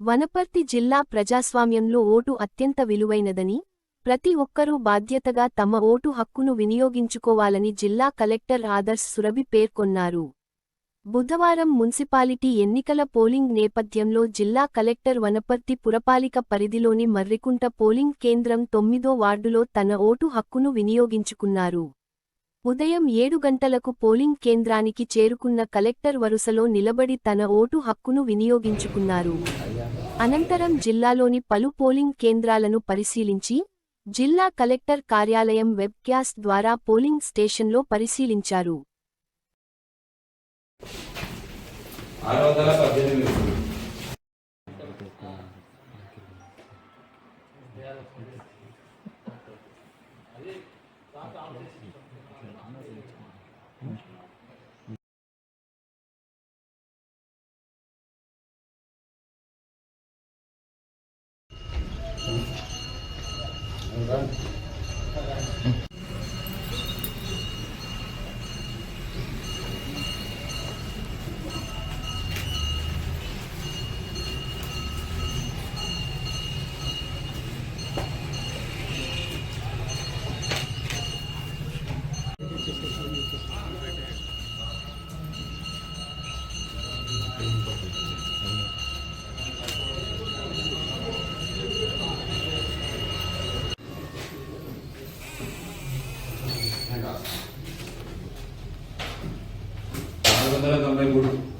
వనపర్తి జిల్లా ప్రజాస్వామ్యంలో ఓటు అత్యంత విలువైనదని ప్రతి ఒక్కరూ బాధ్యతగా తమ ఓటు హక్కును వినియోగించుకోవాలని జిల్లా కలెక్టర్ ఆదర్శ్ సురభి పేర్కొన్నారు. బుధవారం మున్సిపాలిటీ ఎన్నికల పోలింగ్ నేపథ్యంలో జిల్లా కలెక్టర్ వనపర్తి పురపాలిక పరిధిలోని మర్రికుంట పోలింగ్ కేంద్రం తొమ్మిదో వార్డులో తన ఓటు హక్కును వినియోగించుకున్నారు. ఉదయం ఏడు గంటలకు పోలింగ్ కేంద్రానికి చేరుకున్న కలెక్టర్ వరుసలో నిలబడి తన ఓటు హక్కును వినియోగించుకున్నారు. అనంతరం జిల్లాలోని పలు పోలింగ్ కేంద్రాలను పరిశీలించి జిల్లా కలెక్టర్ కార్యాలయం వెబ్క్యాస్ట్ ద్వారా పోలింగ్ స్టేషన్లో పరిశీలించారు. ఆరు వందల పద్దెనిమిది ఆరు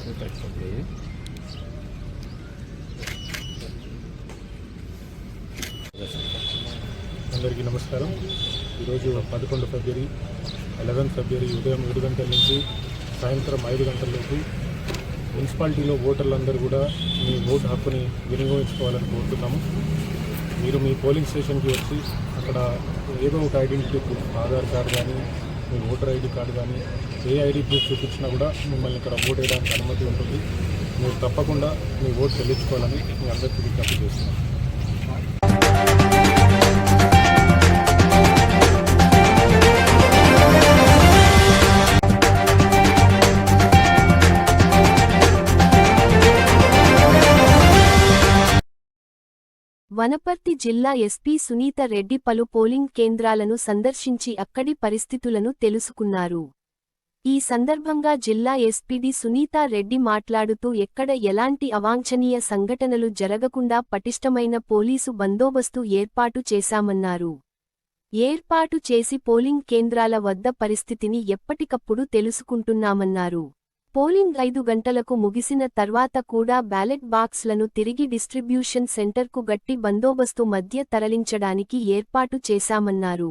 తొంభై మూడు అందరికీ నమస్కారం. ఈరోజు పదకొండు ఫిబ్రవరి ఎలెవెన్ ఫిబ్రవరి ఉదయం ఏడు గంటల నుంచి సాయంత్రం ఐదు గంటలలోపు మున్సిపాలిటీలో ఓటర్లందరూ కూడా మీ ఓటు హక్కుని వినియోగించుకోవాలని కోరుతున్నాము. మీరు మీ పోలింగ్ స్టేషన్కి వచ్చి అక్కడ ఏదో ఒక ఐడెంటిటీ ప్రూఫ్ ఆధార్ కార్డు కానీ మీ ఓటర్ ఐడి కార్డు కానీ ఏ ఐడి ప్రూఫ్ చూపించినా కూడా మిమ్మల్ని ఇక్కడ ఓటు వేయడానికి అనుమతి ఉంటుంది. మీరు తప్పకుండా మీ ఓటు చెల్లించుకోవాలని మీ అందరికీ విజ్ఞప్తి చేస్తున్నాను వనపర్తి జిల్లా ఎస్పీ సునీత రెడ్డి పలు పోలింగ్ కేంద్రాలను సందర్శించి అక్కడి పరిస్థితులను తెలుసుకున్నారు. ఈ సందర్భంగా జిల్లా ఎస్పీడి సునీతా రెడ్డి మాట్లాడుతూ ఎక్కడ ఎలాంటి అవాంఛనీయ సంఘటనలు జరగకుండా పటిష్టమైన పోలీసు బందోబస్తు ఏర్పాటు చేశామన్నారు. ఏర్పాటు చేసి పోలింగ్ కేంద్రాల వద్ద పరిస్థితిని ఎప్పటికప్పుడు తెలుసుకుంటున్నామన్నారు. పోలింగ్ ఐదు గంటలకు ముగిసిన తర్వాత కూడా బ్యాలెట్ బాక్స్లను తిరిగి డిస్ట్రిబ్యూషన్ సెంటర్కు గట్టి బందోబస్తు మధ్య తరలించడానికి ఏర్పాటు చేశామన్నారు.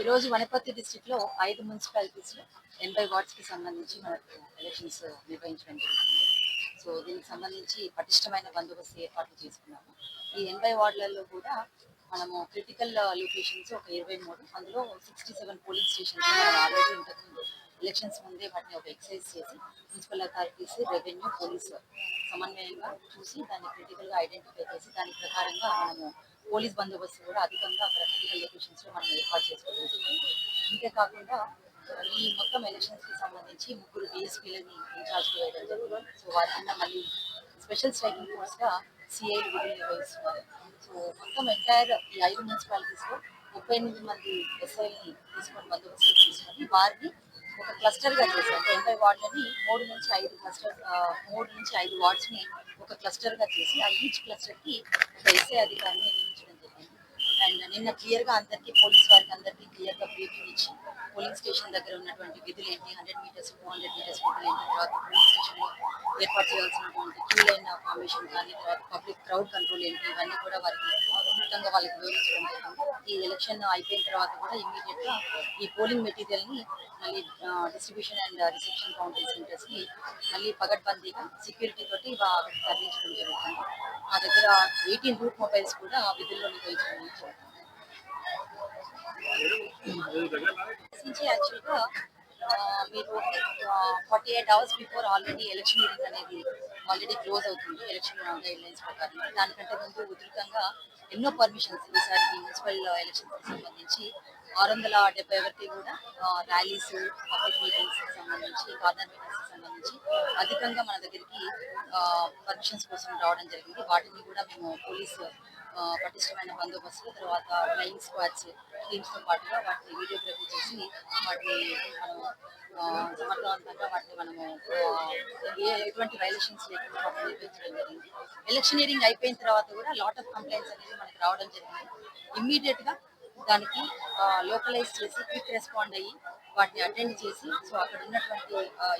ఈరోజు వనపర్తి డిస్టిక్లో ఐదు మున్సిపాలిటీస్లో ఎనభై వార్డ్స్కి సంబంధించి మనకు ఎలక్షన్స్ నిర్వహించడం జరిగింది. సో దీనికి సంబంధించి పటిష్టమైన బందోబస్తు ఏర్పాట్లు చేసుకున్నాము. ఈ ఎనభై వార్డులలో కూడా మనము క్రిటికల్ లొకేషన్స్ ఒక ఇరవై మూడు అందులో సిక్స్టీ సెవెన్ పోలింగ్ స్టేషన్స్ మనం ఆల్రెడీ ఇంతకుముందు ఎలక్షన్స్ ముందే వాటిని ఒక ఎక్సైజ్ చేసి మున్సిపల్ అథారిటీస్ రెవెన్యూ పోలీస్ సమన్వయంగా చూసి దాన్ని క్రిటికల్గా ఐడెంటిఫై చేసి దాని ప్రకారంగా మనము పోలీస్ బందోబస్తు కూడా అధికంగా అక్కడ క్రిటికల్ లొకేషన్స్లో మనం ఏర్పాటు చేసుకోవడం జరిగింది. అంతేకాకుండా ఈ మొత్తం ఎలక్షన్స్కి సంబంధించి ముగ్గురు డిఎస్పీలని ఇన్ఛార్జ్ వేయడం జరిగింది. సో వారి కింద మళ్ళీ స్పెషల్ స్ట్రైకింగ్ ఫోర్స్గా సిఐ విధులు నిర్వహిస్తున్నారు. సో మొత్తం ఎంటైర్ ఈ ఐదు మున్సిపాలిటీస్లో ముప్పై ఎనిమిది మంది ఎస్ఐని తీసుకొని బందోబస్తు తీసుకొని వారిని ఒక క్లస్టర్గా చేశారు. అంటే ఎనభై వార్డులని మూడు నుంచి ఐదు క్లస్టర్ మూడు నుంచి ఐదు వార్డ్స్ని ఒక క్లస్టర్గా చేసి ఆ ఈచ్ క్లస్టర్కి ఒక ఎస్ఐ అధికారిని నియమించడం జరిగింది. అండ్ నిన్న క్లియర్గా అందరికీ పోలీస్ వారికి అందరికీ క్లియర్గా బ్రీఫింగ్ ఇచ్చి పోలింగ్ స్టేషన్ దగ్గర ఉన్నటువంటి విధులు ఏంటి? Hundred metres two hundred metres విధులు ఏంటి? తర్వాత పోలింగ్ స్టేషన్లో ఏర్పాటు చేయాల్సినటువంటి క్యూ లైన్ ఫార్మేషన్ కానీ తర్వాత పబ్లిక్ క్రౌడ్ కంట్రోల్ ఏంటి? ఇవన్నీ కూడా వారికి అద్భుతంగా వాళ్ళకి వివరించడం జరిగింది. ఈ ఎలక్షన్ అయిపోయిన తర్వాత కూడా ఇమీడియట్గా ఈ పోలింగ్ మెటీరియల్ని మళ్ళీ డిస్ట్రిబ్యూషన్ అండ్ రిసెప్షన్ కౌంటింగ్ సెంటర్స్ని మళ్ళీ పగడ్బందీగా సెక్యూరిటీ తోటి తరలించడం జరుగుతుంది. మా దగ్గర ఎయిటీన్ రూట్ మొబైల్స్ కూడా విధుల్లో నిర్వహించడం జరుగుతుంది. నుంచి యాక్చువల్గా మీరు forty eight hours before already election meeting అనేది ఆల్రెడీ క్లోజ్ అవుతుంది ఎలక్షన్ గైడ్ లైన్స్ ప్రకారం. దానికంటే ముందు ఉధృతంగా ఎన్నో పర్మిషన్స్ ఈసారి మున్సిపల్ ఎలక్షన్స్కి సంబంధించి ఆరు వందల డెబ్బై వరకు కూడా ర్యాలీస్ పబ్లిక్ మీటింగ్స్కి సంబంధించి కార్నర్ మీటింగ్స్కి సంబంధించి అధికంగా మన దగ్గరికి పర్మిషన్స్ కోసం రావడం జరిగింది. వాటిని కూడా మేము పోలీసు పటిష్టమైన బందోబస్తు తర్వాత ఫ్లయింగ్ స్క్వాడ్స్ టీమ్స్తో పాటుగా వాటిని వీడియోగ్రఫీ చేసి వాటిని మనం సమర్థవంతంగా వాటిని మనము ఎటువంటి వైలేషన్స్ లేకుండా వాటిని నిర్వహించడం జరిగింది. ఎలక్షనీరింగ్ అయిపోయిన తర్వాత కూడా లాట్ ఆఫ్ కంప్లైంట్స్ అనేది మనకి రావడం జరిగింది. ఇమ్మీడియట్గా దానికి లోకలైజ్ చేసి క్విక్ రెస్పాండ్ అయ్యి వాటిని అటెండ్ చేసి సో అక్కడ ఉన్నటువంటి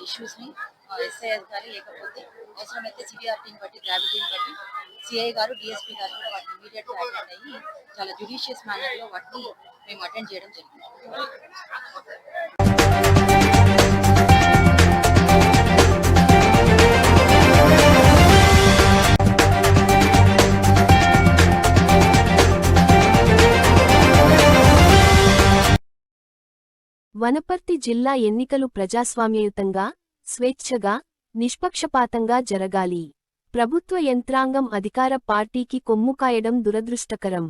ఇష్యూస్ని ఎస్ఐ అధికారి లేకపోతే అవసరమైతే సిబిఆర్టీని బట్టి గ్రావిటీని బట్టి సిఐ గారు డిఎస్పీ గారు కూడా ఇమీడియట్ అటెండ్ అయ్యి చాలా జ్యుడిషియస్ మేనర్లో వాటిని మేము అటెండ్ చేయడం జరిగింది. వనపర్తి జిల్లా ఎన్నికలు ప్రజాస్వామ్యయుతంగా స్వేచ్ఛగా నిష్పక్షపాతంగా జరగాలి. ప్రభుత్వ యంత్రాంగం అధికార పార్టీకి కొమ్ముకాయడం దురదృష్టకరం.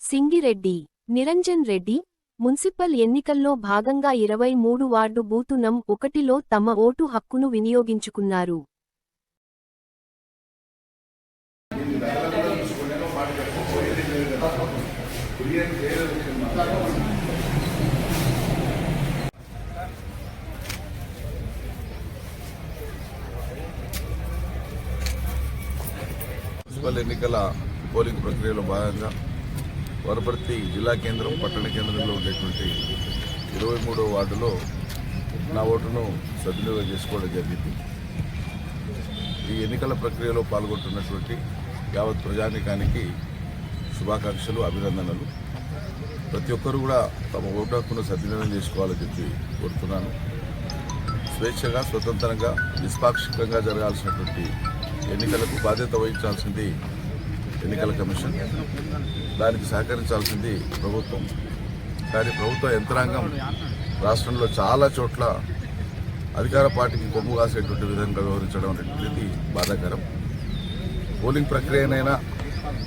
సింగిరెడ్డి నిరంజన్ రెడ్డి మున్సిపల్ ఎన్నికల్లో భాగంగా ఇరవై మూడు వార్డు బూతు నం ఒకటిలో తమ ఓటు హక్కును వినియోగించుకున్నారు. మున్సిపల్ ఎన్నికల పోలింగ్ ప్రక్రియలో భాగంగా వరపర్తి జిల్లా కేంద్రం పట్టణ కేంద్రంలో ఉండేటువంటి ఇరవై మూడో వార్డులో నా ఓటును సద్వినియోగం చేసుకోవడం జరిగింది. ఈ ఎన్నికల ప్రక్రియలో పాల్గొంటున్నటువంటి యావత్ ప్రజానికానికి శుభాకాంక్షలు అభినందనలు. ప్రతి ఒక్కరు కూడా తమ ఓటు హక్కును సద్వినియోగం చేసుకోవాలని చెప్పి కోరుతున్నాను. స్వేచ్ఛగా స్వతంత్రంగా నిష్పాక్షికంగా జరగాల్సినటువంటి ఎన్నికలకు బాధ్యత వహించాల్సింది ఎన్నికల కమిషన్. దానికి సహకరించాల్సింది ప్రభుత్వం. కానీ ప్రభుత్వ యంత్రాంగం రాష్ట్రంలో చాలా చోట్ల అధికార పార్టీకి కొమ్ము కాసేటువంటి విధంగా వ్యవహరించడం అనేటువంటిది బాధాకరం. పోలింగ్ ప్రక్రియనైనా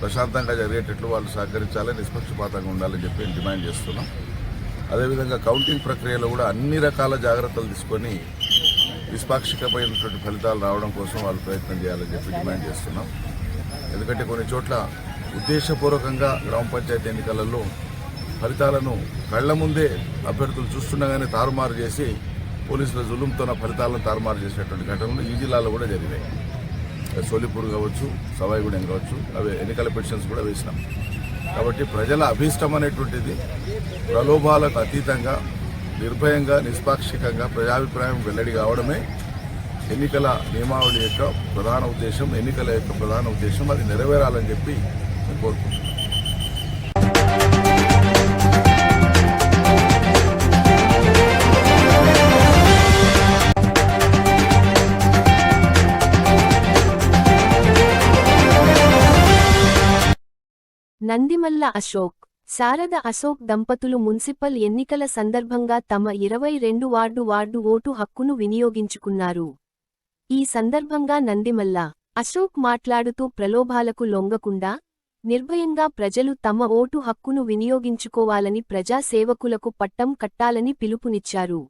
ప్రశాంతంగా జరిగేటట్లు వాళ్ళు సహకరించాలని నిష్పక్షపాతంగా ఉండాలని చెప్పి డిమాండ్ చేస్తున్నాం. అదేవిధంగా కౌంటింగ్ ప్రక్రియలో కూడా అన్ని రకాల జాగ్రత్తలు తీసుకొని నిష్పాక్షికమైనటువంటి ఫలితాలు రావడం కోసం వాళ్ళు ప్రయత్నం చేయాలని చెప్పి డిమాండ్ చేస్తున్నాం. ఎందుకంటే కొన్ని చోట్ల ఉద్దేశపూర్వకంగా గ్రామ పంచాయతీ ఎన్నికలలో ఫలితాలను కళ్ళ ముందే అభ్యర్థులు చూస్తుండగానే తారుమారు చేసి పోలీసుల జులుంతో ఫలితాలను తారుమారు చేసినటువంటి ఘటనలు ఈ జిల్లాలో కూడా జరిగాయి సోలిపూర్ కావచ్చు సవాయిగూడెం కావచ్చు అవి ఎన్నికల పిటిషన్స్ కూడా వేసినాం. కాబట్టి ప్రజల అభీష్టం అనేటువంటిది ప్రలోభాలకు అతీతంగా నిర్భయంగా నిష్పాక్షికంగా ప్రజాభిప్రాయం వెల్లడి కావడమే ఎన్నికల నియమావళి యొక్క ప్రధాన ఉద్దేశం. ఎన్నికల యొక్క ప్రధాన ఉద్దేశం అది నెరవేరాలని చెప్పి నేను కోరుకుంటున్నాను. నందిమల్ల అశోక్ శారద అశోక్ దంపతులు మున్సిపల్ ఎన్నికల సందర్భంగా తమ ఇరవై రెండు వార్డు వార్డు ఓటు హక్కును వినియోగించుకున్నారు. ఈ సందర్భంగా నందిమల్ల అశోక్ మాట్లాడుతూ ప్రలోభాలకు లొంగకుండా నిర్భయంగా ప్రజలు తమ ఓటు హక్కును వినియోగించుకోవాలని ప్రజాసేవకులకు పట్టం కట్టాలని పిలుపునిచ్చారు.